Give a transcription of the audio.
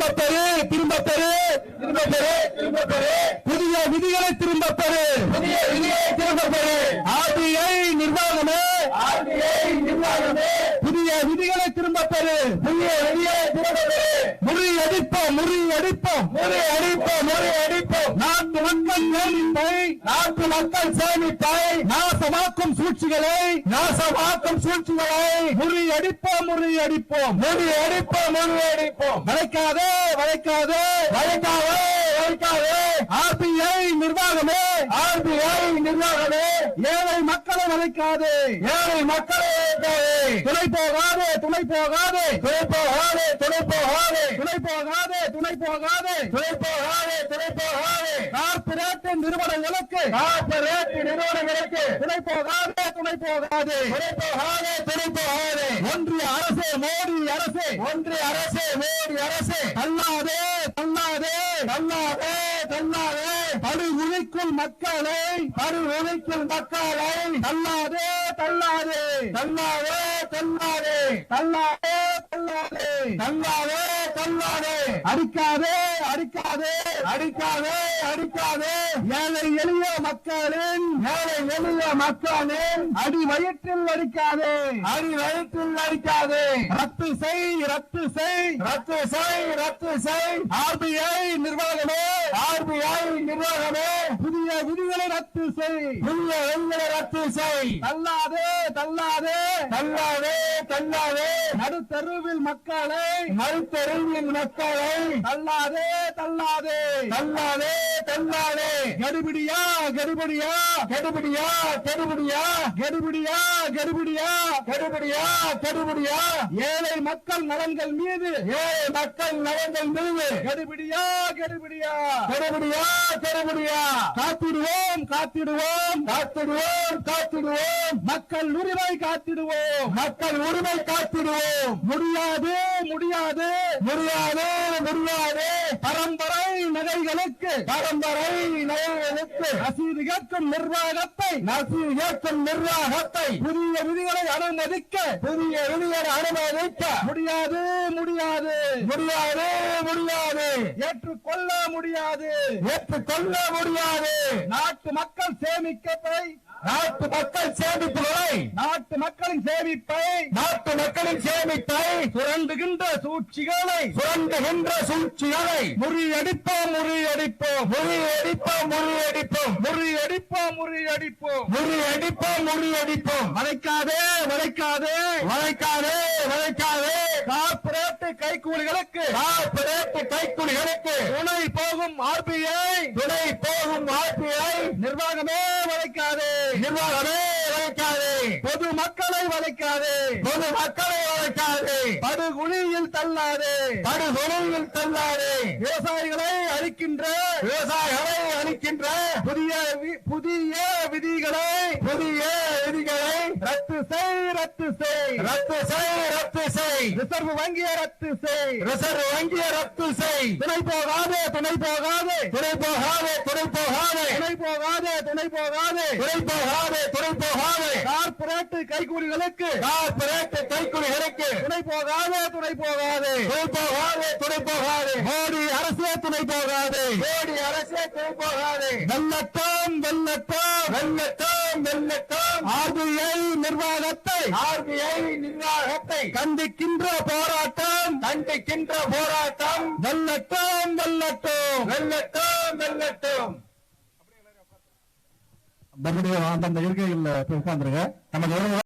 திரும்ப பெறு திரும்ப பெறு திரும்ப பெறு திரும்ப பெறு புதிய விதிகளை திரும்ப பெறு புதிய விதிகளை திரும்ப பெறு ஆர்பிஐ நிர்வாகமே. ஆர்பிஐ நிர்வாகமே. புதிய விதிகளை திரும்ப பெறு புதிய விதிகளை முறியடிப்போம் முறியடிப்போம். முறியடிப்போம் முறியடிப்போம். நாட்டு மக்கள் சேமிப்பை நாட்டு மக்கள் சேமிப்பை. நாசமாக்கும் சூழ்ச்சிகளை நாசமாக்கும் சூழ்ச்சிகளை. முறியடிப்போம் முறியடிப்போம். முறியடிப்போம் முறியடிப்போம். வளைக்காதே வளைக்காதே. வளைக்காதே வளைக்காதே. ஆர்பிஐ நிர்வாகமே. ஆர்பிஐ நிர்வாகமே. ஏழை மக்களை வளைக்காதே. ஏழை மக்களை வளைக்காதே துணை போகாதே துணை போகாதே துணை போகாதே துணை போகாதே துணை போகாதே துணை போகாதே துணை போகாதே துணை போகாதே கார்ப்பரேட் நிறுவனங்களுக்கு. கார்ப்பரேட் நிறுவனங்களுக்கு. துணை போகாதே துணை போகாதே துணை போகாதே துணை போகாதே ஒன்றிய அரசு மோடி அரசு. ஒன்றிய அரசு மோடி அரசு. தள்ளாதே தள்ளாதே. தள்ளாதே தள்ளாதே. படுகொலைக்குள் மக்களை படுகொலைக்குள் மக்களை தள்ளாதே. தள்ளாதே. தள்ளாதே தள்ளாதே. தள்ளாதே தள்ளாதே. தள்ளாதே தள்ளாதே. அடிக்காதே அடிக்காதே. அடிக்காதே அடிக்காதே. ஏழை எளிய மக்களின் ஏழை எளிய மக்களின். அடி வயிற்றில் அடிக்காதே. அடி வயிற்றில் அடிக்காதே. ரத்து செய் ரத்து செய். ரத்து செய் ரத்து செய். ஆர்பிஐ நிர்வாகமே. ஆர்பிஐ நிர்வாகமே. புதிய விதிகளை ரத்து செய். புதிய விதிகளை ரத்து செய். தள்ளாதே தள்ளாதே. தள்ளாதே தள்ளாதே. நடுத்தருவில் மக்களை. நடுத்தருவில் மக்களை. தள்ளாதே தள்ளாதே. தள்ளாதே. தள்ளாதே கடுபடியா கடுபடியா கடுபடியா கடுபடியா கடுபடியா கடுபடியா கடுபடியா கடுபடியா. ஏழை மக்கள் நலன்கள் மீது ஏழை மக்கள் நலன்கள் மீது கடுபடியா கடுபடியா. கடுபடியா கடுபடியா. காத்திடுவோம் காத்திடுவோம் காத்திடுவோம் காத்திடுவோம். மக்கள் உரிமை காத்திடுவோம். மக்கள் உரிமை காத்திடுவோம். முடியாது. முடியாது. முடியாது முடியாது. பரம்பரை நகைகளுக்கு. பரம்பரை நகைகளுக்கு. ரசீது கேட்கும் நிர்வாகத்தை. ரசீது கேட்கும் நிர்வாகத்தை. புதிய விதிகளை அனுமதிக்க. புதிய விதிகளை அனுமதிக்க. முடியாது முடியாது. முடியாது முடியாது. ஏற்றுக்கொள்ள முடியாது. ஏற்றுக்கொள்ள முடியாது. நாட்டு மக்கள் சேமிக்கப்பை. நாட்டு மக்கள் சேமிப்புகளை நாட்டு மக்களின் சேமிப்பை நாட்டு மக்களின் சேமிப்பை சுரண்டுகின்ற சூழ்ச்சிகளை. சுரண்டுகின்ற சூழ்ச்சிகளை. முறியடிப்போம் முறியடிப்போம். முறியடிப்போம் முறியடிப்போம். முறியடிப்போம் முறியடிப்போம். முறியடிப்போம் முறியடிப்போம். வளைக்காதே வளைக்காதே. வளைக்காதே வளைக்காதே. கார்ப்பரேட் கைக்கூலிகளுக்கு. கார்ப்பரேட் கைக்கூலிகளுக்கு. துணை போகும் ஆர்பிஐ. துணை போகும் ஆர்பிஐ. நிர்வாகமே வளைக்காதே. நிர்வாகமே வளைக்காதே. பொது மக்களை வளைக்காதே பொது மக்களை வளைக்காதே படுகுழியில் தள்ளாதே. படுகுழியில் தள்ளாதே. விவசாயிகளை அழிக்கின்ற. விவசாயிகளை அழிக்கின்ற. புதிய புதிய விதிகளை. புதிய விதிகளை. ரத்து செய் ரத்து செய். ரத்து செய் ரத்து செய். ரிசர்வ் வங்கியை ரத்து செய். ரிசர்வ் வங்கியை ரத்து செய். துணை போகாதே துணை போகாதே. துணை போகாதே துணை போகாதே. துணை போகாதே துணை போகாதே. துணை போகாதே துணை போகாதே. கார்ப்பரேட் கைக்கூலிகளுக்கு கார்ப்பரேட் கைக்கூலிகளுக்கு துணை போகாதே துணை போகாதே. துணை போகாதே துணை போகாதே. மோடி அரசே துணை போகாதே. மோடி அரசே துணை போகாதே. வெள்ளட்டம் வெள்ளட்டம் வெள்ளட்டம் வெள்ளட்டம் ஆர்பிஐ நிர்வாகத்தை ஆர்பிஐ நிர்வாகத்தை கண்டிக்கின்ற போராட்டம். கண்டிக்கின்ற போராட்டம். வெள்ளட்டம் வெள்ளட்டம் வெள்ளட்டம் வெள்ளட்டம் நம்முடைய அந்த இருக்கையில் உட்கார்ந்துருங்க. நம்ம